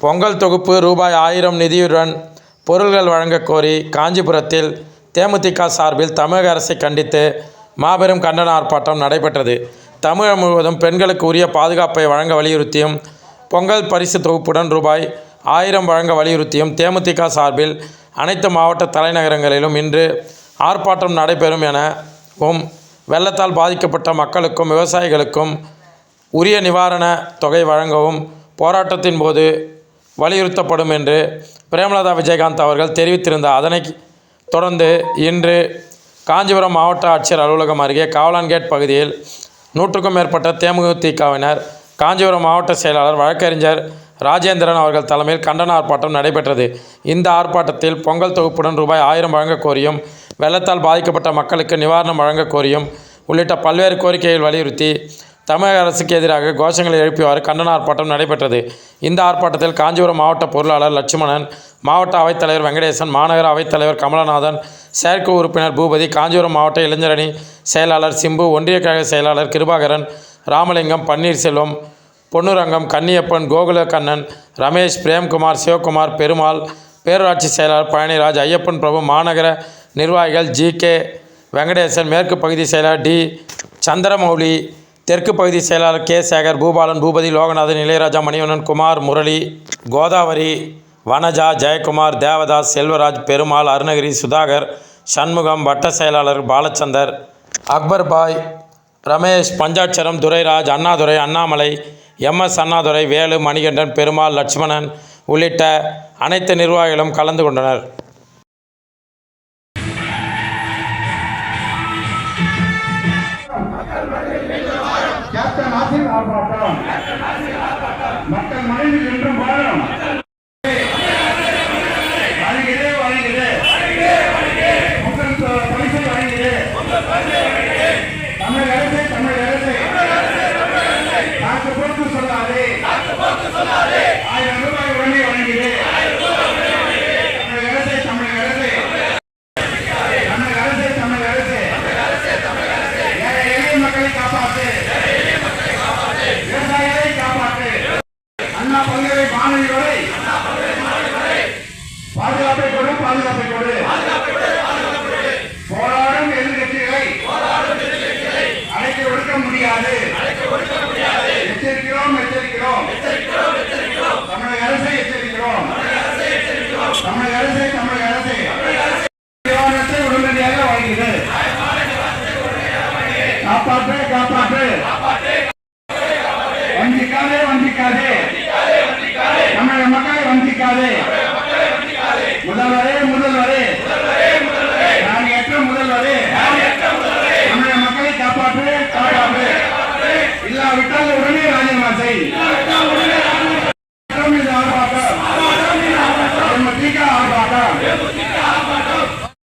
பொங்கல் தொகுப்பு ரூபாய் ஆயிரம் நிதியுடன் பொருள்கள் வழங்கக் கோரி காஞ்சிபுரத்தில் தேமுதிக சார்பில் தமிழக அரசை கண்டித்து மாபெரும் கண்டன ஆர்ப்பாட்டம் நடைபெற்றது. தமிழகம் முழுவதும் பெண்களுக்கு உரிய பாதுகாப்பை வழங்க வலியுறுத்தியும், பொங்கல் பரிசு தொகுப்புடன் ரூபாய் ஆயிரம் வழங்க வலியுறுத்தியும் தேமுதிக சார்பில் அனைத்து மாவட்ட தலைநகரங்களிலும் இன்று ஆர்ப்பாட்டம் நடைபெறும் எனவும், வெள்ளத்தால் பாதிக்கப்பட்ட மக்களுக்கும், விவசாயிகளுக்கும் உரிய நிவாரண தொகை வழங்கவும் போராட்டத்தின் போது வலியுறுத்தப்படும் என்று பிரேமலதா விஜயகாந்த் அவர்கள் தெரிவித்திருந்தார். அதனை தொடர்ந்து இன்று காஞ்சிபுரம் மாவட்ட ஆட்சியர் அலுவலகம் அருகே காவலான்கேட் பகுதியில் நூற்றுக்கும் மேற்பட்ட தேமுதிகவினர், காஞ்சிபுரம் மாவட்ட செயலாளர் வழக்கறிஞர் ராஜேந்திரன் அவர்கள் தலைமையில் கண்டன ஆர்ப்பாட்டம் நடைபெற்றது. இந்த ஆர்ப்பாட்டத்தில் பொங்கல் தொகுப்புடன் ரூபாய் ஆயிரம் வழங்கக் கோரியும், வெள்ளத்தால் பாதிக்கப்பட்ட மக்களுக்கு நிவாரணம் வழங்கக் கோரியும் உள்ளிட்ட பல்வேறு கோரிக்கைகள் வலியுறுத்தி தமிழக அரசுக்கு எதிராக கோஷங்களை எழுப்பியவாறு கண்டன ஆர்ப்பாட்டம் நடைபெற்றது. இந்த ஆர்ப்பாட்டத்தில் காஞ்சிபுரம் மாவட்ட பொருளாளர் லட்சுமணன், மாவட்ட அவைத்தலைவர் வெங்கடேசன், மாநகர அவைத்தலைவர் கமலநாதன், செயற்கை உறுப்பினர் பூபதி, காஞ்சிபுரம் மாவட்ட இளைஞரணி செயலாளர் சிம்பு, ஒன்றிய கழக செயலாளர் கிருபாகரன், ராமலிங்கம், பன்னீர்செல்வம், பொன்னுரங்கம், கன்னியப்பன், கோகுலக்கண்ணன், ரமேஷ், பிரேம்குமார், சிவகுமார் பெருமாள், பேரூராட்சி செயலாளர் பழனிராஜ், ஐயப்பன் பிரபு, மாநகர நிர்வாகிகள் ஜி. கே. வெங்கடேசன், மேற்கு பகுதி செயலாளர் டி. சந்திரமௌலி தெற்கு பகுதி செயலாளர் கே. சேகர், பூபாலன், பூபதி, லோகநாதன், இளையராஜா, மணிவண்ணன், குமார், முரளி, கோதாவரி, வனஜா, ஜெயக்குமார், தேவதாஸ், செல்வராஜ், பெருமாள், அருணகிரி, சுதாகர், சண்முகம், வட்ட செயலாளர் பாலச்சந்தர், அக்பர் பாய் ரமேஷ், பஞ்சாட்சரம், துரைராஜ், அண்ணாதுரை, அண்ணாமலை, எம். எஸ். அண்ணாதுரை, வேலு, மணிகண்டன், பெருமாள், லட்சுமணன் உள்ளிட்ட அனைத்து நிர்வாகிகளும் கலந்து கொண்டனர். கேப்டன் ஆசிர் ஆர்ப்பாட்டம் மக்கள் மனைவி என்றும் வாழும் வழங்குகிறே வழங்குகிறே உங்கள் ப- பரிசை வழங்குகிறே தமிழக அரசே தமிழக அரசே நாக்கு போக்கு சொல்லாதே ஆயிரம் ரூபாய் உடனே வழங்குகிறே தமிழக அரசே தமிழக அரசே தமிழக அரசே தமிழக அரசே ஏழை எளிய மக்களை காப்பாற்று விவசாயிகளை காப்பாற்று அண்ணா பல்கலை வானொலி வரை பாதுகாப்பை கொடு பாதுகாப்பை கொடு. போராடும் எதிர்கட்சிகளை அழைக்க ஒடுக்க முடியாது. எச்சரிக்கிறோம் எச்சரிக்கிறோம். தமிழக அரசை எச்சரிக்கிறோம். தமிழக அரசை மக்களை